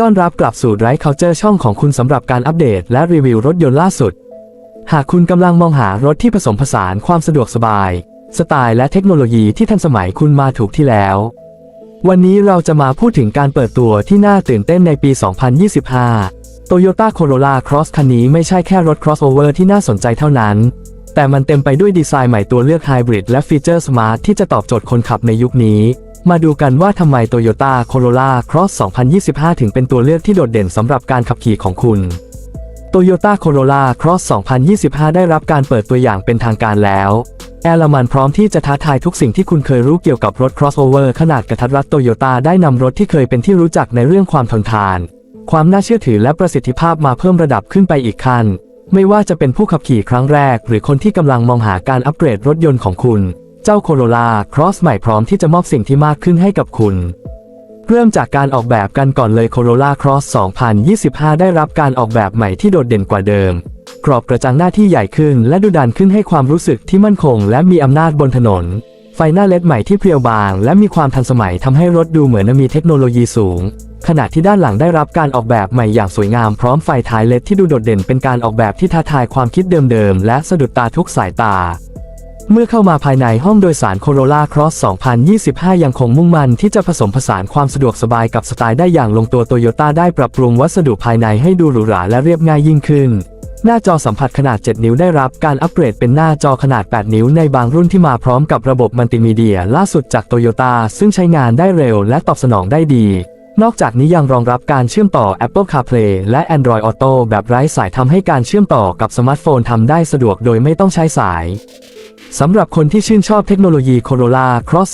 ต้อนรับกลับสู่ไร c u เจอร์ช่องของคุณสำหรับการอัปเดตและรีวิวรถยนต์ล่าสุด หากคุณกำลังมองหารถที่ผสมผสานความสะดวกสบาย สไตล์และเทคโนโลยีที่ทันสมัยคุณมาถูกที่แล้ว วันนี้เราจะมาพูดถึงการเปิดตัวที่น่าตื่นเต้นในปี 2025 Toyota Corolla Cross คันนี้ไม่ใช่แค่รถ crossover ที่น่าสนใจเท่านั้น แต่มันเต็มไปด้วยดีไซน์ใหม่ตัวเลือกไฮบริดและฟีเจอร์สมาร์ทที่จะตอบโจทย์คนขับในยุคนี้ มาดูกันว่าทำไม Toyota Corolla Cross 2025 ถึงเป็นตัวเลือกที่โดดเด่นสำหรับการขับขี่ของคุณ Toyota Corolla Cross 2025 ได้รับการเปิดตัวอย่างเป็นทางการแล้วแอลมันพร้อมที่จะท้าทายทุกสิ่งที่คุณเคยรู้เกี่ยวกับรถ crossover ขนาดกระทัดรัดโตโยต้าได้นำรถที่เคยเป็นที่รู้จักในเรื่องความทนทาน ความน่าเชื่อถือและประสิทธิภาพมาเพิ่มระดับขึ้นไปอีกขั้น ไม่ว่าจะเป็นผู้ขับขี่ครั้งแรก หรือคนที่กำลังมองหาการอัปเกรดรถยนต์ของคุณ เจ้า Corolla Cross ใหม่พร้อมที่จะมอบสิ่งที่มากขึ้นให้กับคุณ เริ่มจากการออกแบบกันก่อนเลย Corolla Cross 2025 ได้รับการออกแบบใหม่ที่โดดเด่นกว่าเดิม กรอบกระจังหน้าที่ใหญ่ขึ้น และดูดันขึ้นให้ความรู้สึกที่มั่นคง และมีอำนาจบนถนน ไฟหน้าเลดใหม่ที่เพรียวบาง และมีความทันสมัยทำให้รถดูเหมือนมีเทคโนโลยีสูงขณะที่ด้านหลังได้รับการออกแบบใหม่อย่างสวยงามพร้อมไฟท้ายเล็ดที่ดูโดดเด่นเป็นการออกแบบที่ท้าทายความคิดเดิมๆ และสะดุดตาทุกสายตา เมื่อเข้ามาภายในห้องโดยสาร Corolla Cross 2025 ยังคงมุ่งมั่นที่จะผสมผสานความสะดวกสบายกับสไตล์ได้อย่างลงตัวโตโยต้าได้ปรับปรุงวัสดุภายในให้ดูหรูหราและเรียบง่ายยิ่งขึ้น หน้าจอสัมผัสขนาด 7 นิ้วได้รับการอัปเกรดเป็นหน้าจอขนาด 8 นิ้วในบางรุ่นที่มาพร้อมกับระบบมัลติมีเดีย ล่าสุดจากโตโยต้าซึ่งใช้งานได้เร็วและตอบสนองได้ดี นอกจากนี้ยังรองรับการเชื่อมต่อ Apple CarPlay และ Android Auto แบบไร้สายทำให้การเชื่อมต่อกับสมาร์ทโฟนทำได้สะดวกโดยไม่ต้องใช้สายสำหรับคนที่ชื่นชอบเทคโนโลยี Corolla Cross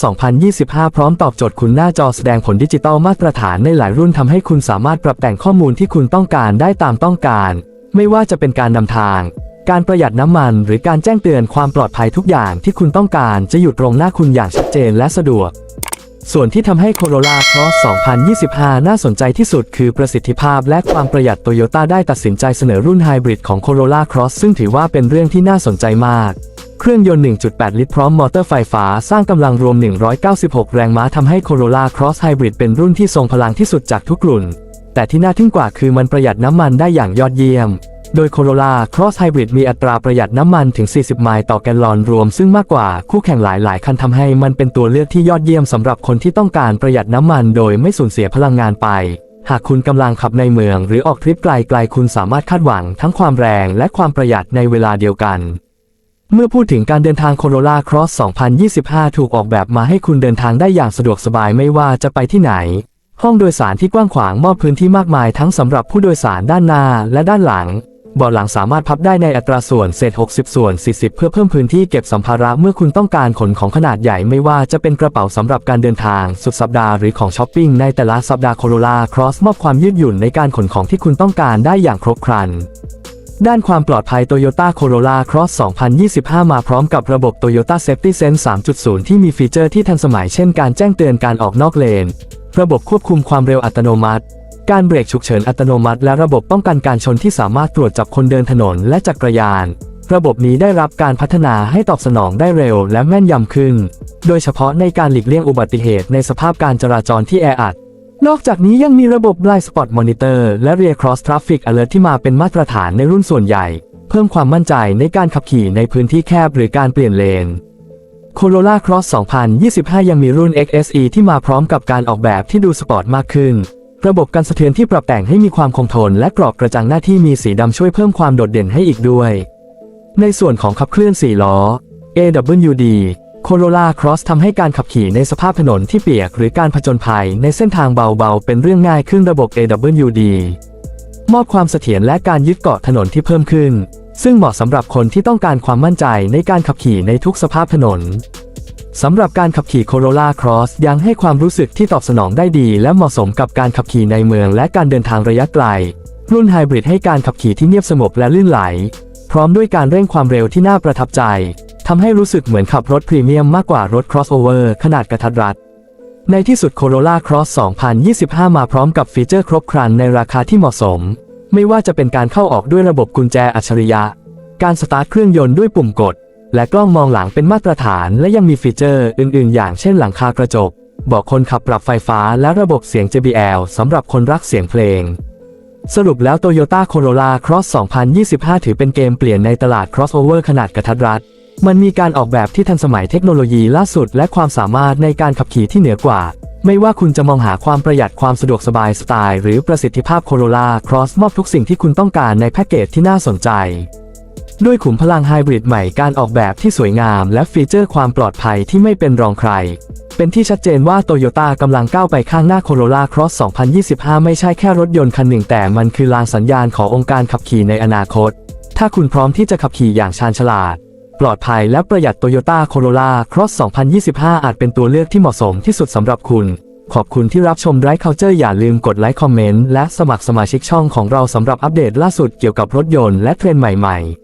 2025 พร้อมตอบโจทย์คุณหน้าจอแสดงผลดิจิตอลมาตรฐานในหลายรุ่นทำให้คุณสามารถปรับแต่งข้อมูลที่คุณต้องการได้ตามต้องการ ไม่ว่าจะเป็นการนำทาง การประหยัดน้ำมันหรือการแจ้งเตือนความปลอดภัยทุกอย่างที่คุณต้องการจะอยู่ตรงหน้าคุณอย่างชัดเจนและสะดวก ส่วนที่ทำให้ Corolla Cross 2025 น่าสนใจที่สุดคือประสิทธิภาพและความประหยัด Toyota ได้ตัดสินใจเสนอรุ่นไฮบริดของ Corolla Cross ซึ่งถือว่าเป็นเรื่องที่น่าสนใจมาก เครื่องยนต์ 1.8 ลิตรพร้อมมอเตอร์ไฟฟ้าสร้างกำลังรวม 196 แรงม้าทำให้ Corolla Cross Hybrid เป็นรุ่นที่ทรงพลังที่สุดจากทุกรุ่น แต่ที่น่าทึ่งกว่าคือมันประหยัดน้ำมันได้อย่างยอดเยี่ยม โดย Corolla Cross Hybrid มีอัตราประหยัดน้ำมันถึง 40 ไมล์ต่อแกลลอนรวม ซึ่งมากกว่าคู่แข่งหลาย ๆ คันทำให้มันเป็นตัวเลือกที่ยอดเยี่ยมสำหรับคนที่ต้องการประหยัดน้ำมันโดยไม่สูญเสียพลังงานไป หากคุณกำลังขับในเมือง หรือออกทริปไกล ๆ คุณสามารถคาดหวังทั้งความแรงและความประหยัดในเวลาเดียวกันเมื่อพูดถึงการเดินทาง Corolla Cross 2025 ถูกออกแบบมาให้คุณเดินทางได้อย่างสะดวกสบายไม่ว่าจะไปที่ไหน ห้องโดยสารที่กว้างขวางมอบพื้นที่มากมายทั้งสำหรับผู้โดยสารด้านหน้าและด้านหลัง เบาะหลังสามารถพับได้ในอัตราส่วนเศษ 60 ส่วน 40 เพื่อเพิ่มพื้นที่เก็บสัมภาระเมื่อคุณต้องการขนของขนาดใหญ่ไม่ว่าจะเป็นกระเป๋าสำหรับการเดินทาง สุดสัปดาห์หรือของช้อปปิ้งในแต่ละสัปดาห์ Corolla Cross มอบความยืดหยุ่นในการขนของที่คุณต้องการได้อย่างครบครันด้านความปลอดภัย Toyota Corolla Cross 2025 มาพร้อมกับระบบ Toyota Safety Sense 3.0 ที่มีฟีเจอร์ที่ทันสมัยเช่นการแจ้งเตือนการออกนอกเลน ระบบควบคุมความเร็วอัตโนมัติ การเบรกฉุกเฉินอัตโนมัติ และระบบป้องกันการชนที่สามารถตรวจจับคนเดินถนนและจักรยาน ระบบนี้ได้รับการพัฒนาให้ตอบสนองได้เร็วและแม่นยำขึ้น โดยเฉพาะในการหลีกเลี่ยงอุบัติเหตุในสภาพการจราจรที่แออัด นอกจากนี้ยังมีระบบ Blind Spot Monitor และ Rear Cross Traffic Alert ที่มาเป็นมาตรฐานในรุ่นส่วนใหญ่ เพิ่มความมั่นใจในการขับขี่ในพื้นที่แคบหรือการเปลี่ยนเลน Corolla Cross 2025 ยังมีรุ่น XSE ที่มาพร้อมกับการออกแบบที่ดูสปอร์ตมากขึ้น ระบบการสะเทือนที่ปรับแต่งให้มีความคงทน และกรอบกระจังหน้าที่มีสีดำช่วยเพิ่มความโดดเด่นให้อีกด้วย ในส่วนของขับเคลื่อน4ล้อ AWD Corolla Cross ทำให้การขับขี่ในสภาพถนนที่เปียก หรือการผจญภัยในเส้นทางเบาๆ เป็นเรื่องง่ายขึ้นระบบ AWD มอบความเสถียรและการยึดเกาะถนนที่เพิ่มขึ้น ซึ่งเหมาะสำหรับคนที่ต้องการความมั่นใจในการขับขี่ในทุกสภาพถนน สำหรับการขับขี่ Corolla Cross ยังให้ความรู้สึกที่ตอบสนองได้ดี และเหมาะสมกับการขับขี่ในเมืองและการเดินทางระยะไกล รุ่นไฮบริดให้การขับขี่ที่เงียบสงบและลื่นไหล พร้อมด้วยการเร่งความเร็วที่น่าประทับใจทำให้รู้สึกเหมือนขับรถพรีเมียมมากกว่ารถ crossover ขนาดกระทัดรัด ในที่สุด Corolla Cross 2025 มาพร้อมกับฟีเจอร์ครบครันในราคาที่เหมาะสม ไม่ว่าจะเป็นการเข้าออกด้วยระบบกุญแจอัจฉริยะ การสตาร์ทเครื่องยนต์ด้วยปุ่มกด และกล้องมองหลังเป็นมาตรฐานและยังมีฟีเจอร์อื่นๆ อย่างเช่นหลังคากระจก บอกคนขับปรับไฟฟ้าและระบบเสียง JBL สำหรับคนรักเสียงเพลง สรุปแล้ว Toyota Corolla Cross 2025 ถือเป็นเกมเปลี่ยนในตลาด crossover ขนาดกระทัดรัด มันมีการออกแบบที่ทันสมัยเทคโนโลยีล่าสุด และความสามารถในการขับขี่ที่เหนือกว่า ไม่ว่าคุณจะมองหาความประหยัดความสะดวกสบายสไตล์หรือประสิทธิภาพ Corolla Cross มอบทุกสิ่งที่คุณต้องการในแพ็กเกจที่น่าสนใจ ด้วยขุมพลังไฮบริดใหม่การออกแบบที่สวยงามและฟีเจอร์ความปลอดภัยที่ไม่เป็นรองใคร เป็นที่ชัดเจนว่าโตโยต้ากำลังก้าวไปข้างหน้า Corolla Cross 2025 ไม่ใช่แค่รถยนต์คันหนึ่งแต่มันคือลางสัญญาณขององค์การขับขี่ในอนาคต ถ้าคุณพร้อมที่จะขับขี่อย่างชาญฉลาด ปลอดภัยและประหยัด Toyota Corolla Cross 2025 อาจเป็นตัวเลือกที่เหมาะสมที่สุดสำหรับคุณ ขอบคุณที่รับชม Drive Culture อย่าลืมกดไลค์คอมเมนต์และสมัครสมาชิกช่องของเราสำหรับอัปเดตล่าสุดเกี่ยวกับรถยนต์และเทรนด์ใหม่ๆ